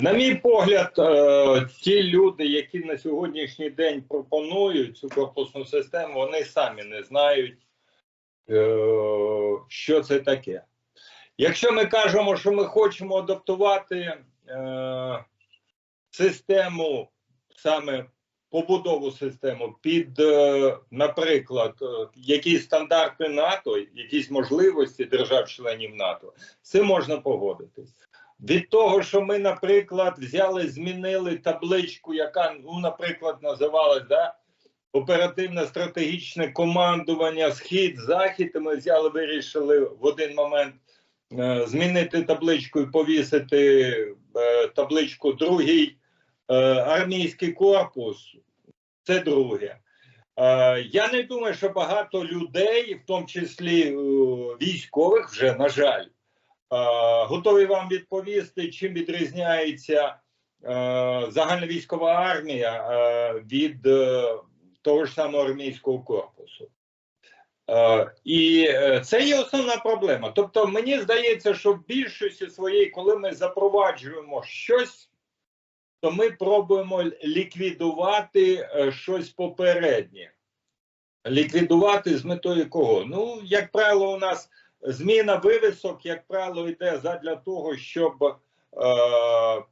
На мій погляд, е, ті люди, які на сьогоднішній день пропонують цю корпусну систему, вони самі не знають, е, що це таке. Якщо ми кажемо, що ми хочемо адаптувати е, систему, саме побудову систему під, наприклад, якісь стандарти НАТО, якісь можливості держав-членів НАТО, цим можна погодитись. Від того, що ми, наприклад, взяли, змінили табличку, яка, ну, наприклад, називалась да, оперативне стратегічне командування Схід-Захід, і ми взяли, вирішили в один момент е, змінити табличку і повісити е, табличку другий е, армійський корпус. Це друге. Е, я не думаю, що багато людей, в тому числі е, військових, вже на жаль. Е, Готові вам відповісти, чим відрізняється е, загальновійськова армія е, від того ж самого армійського корпусу. І це є основна проблема. Тобто, мені здається, що в більшості своєї, коли ми запроваджуємо щось, то ми пробуємо ліквідувати щось попереднє. Ліквідувати з метою кого? Ну, як правило, у нас зміна вивісок, як правило, йде задля того, щоб е, е,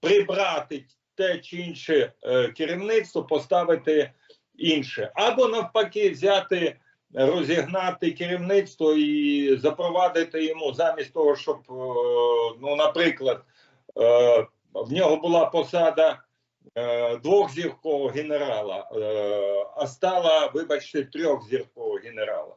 прибрати те чи інше е, керівництво, поставити інше, або навпаки, взяти, розігнати керівництво і запровадити йому замість того, щоб, е, ну, наприклад, е, в нього була посада. е, Двохзіркового генерала, е, а стала, вибачте, трьохзіркового генерала.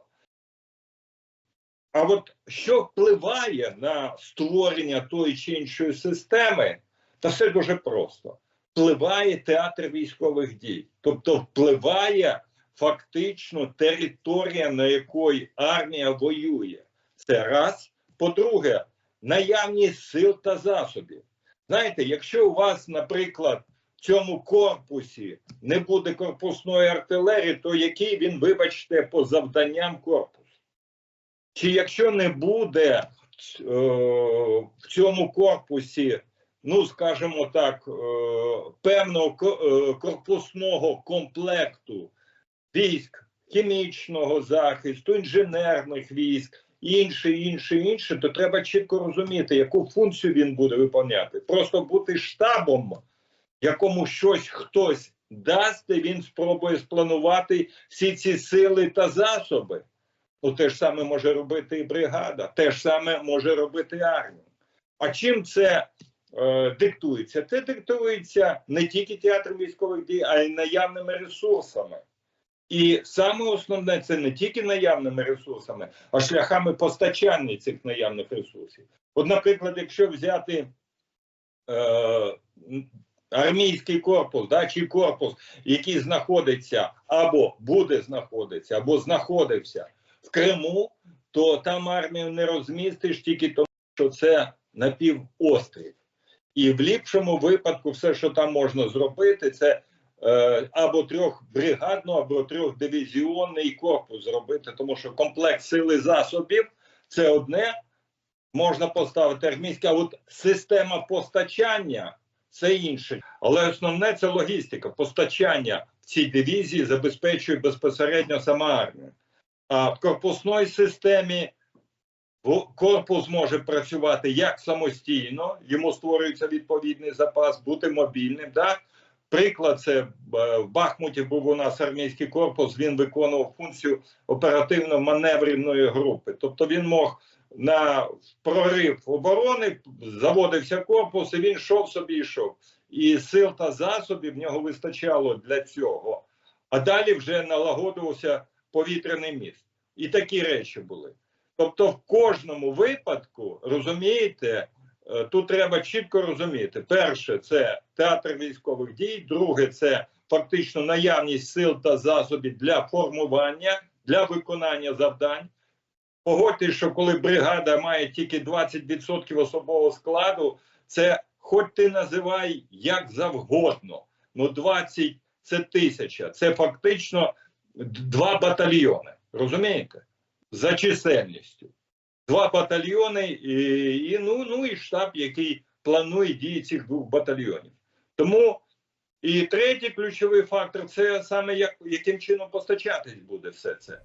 А от що впливає на створення тої чи іншої системи, та все дуже просто. Впливає театр військових дій, тобто впливає фактично територія, на якій армія воює. Це раз. По-друге, наявність сил та засобів. Знаєте, якщо у вас, наприклад, в цьому корпусі не буде корпусної артилерії, то який він, вибачте, по завданням корпус? Чи якщо не буде е, в цьому корпусі, ну скажімо так, е, певного е, корпусного комплекту військ хімічного захисту, інженерних військ, інше, інше, інше, то треба чітко розуміти, яку функцію він буде виконувати. Просто бути штабом, якому щось хтось дасть, і він спробує спланувати всі ці сили та засоби. Ну, те ж саме може робити і бригада, те ж саме може робити армія. А чим це е, диктується? Це диктується не тільки театром військових дій, а й наявними ресурсами. І саме основне це не тільки наявними ресурсами, а шляхами постачання цих наявних ресурсів. От, наприклад, якщо взяти е, армійський корпус, да, чи корпус, який знаходиться або буде знаходитися, або знаходився в Криму, то там армію не розмістиш тільки тому, що це напівострів. І в ліпшому випадку все, що там можна зробити, це е, або трьохбригадну, або трьохдивізіонний корпус зробити, тому що комплект сили засобів це одне, можна поставити армійське, а от система постачання це інше. Але основне це логістика. Постачання в цій дивізії забезпечує безпосередньо сама армія. А в корпусної системі корпус може працювати як самостійно, йому створюється відповідний запас, бути мобільним. Да? Приклад, це е, в Бахмуті був у нас армійський корпус, він виконував функцію оперативно-маневрівної групи. Тобто він мог на прорив оборони, заводився корпус, і він йшов собі йшов. І сил та засобів в нього вистачало для цього. А далі вже налагодився повітряний міст. І такі речі були. Тобто, в кожному випадку, розумієте, е, тут треба чітко розуміти: перше, це театр військових дій, друге, це фактично наявність сил та засобів для формування, для виконання завдань. Погодьтесь, що коли бригада має тільки 20% особового складу, це хоч ти називай як завгодно. Ну 20 це тисяча. Це фактично два батальйони. Розумієте? За чисельністю. Два батальйони і, і, ну, ну і штаб, який планує дії цих двох батальйонів. Тому і третій ключовий фактор це саме як, яким чином постачатись буде все це.